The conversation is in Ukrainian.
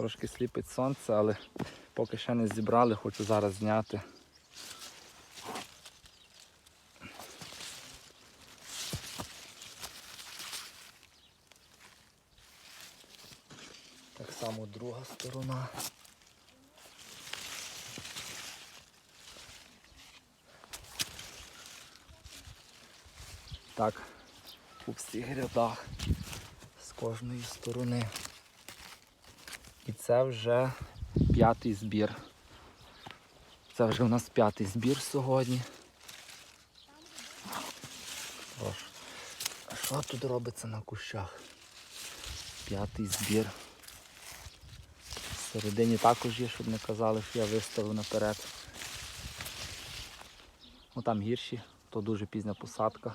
Трошки сліпить сонце, але поки ще не зібрали, хочу зараз зняти. Так само друга сторона. Так, у всіх рядах з кожної сторони. І це вже п'ятий збір. Це вже у нас п'ятий збір сьогодні. А що тут робиться на кущах? П'ятий збір. Всередині також є, щоб не казали, що я виставив наперед. Ну там гірші, то дуже пізня посадка.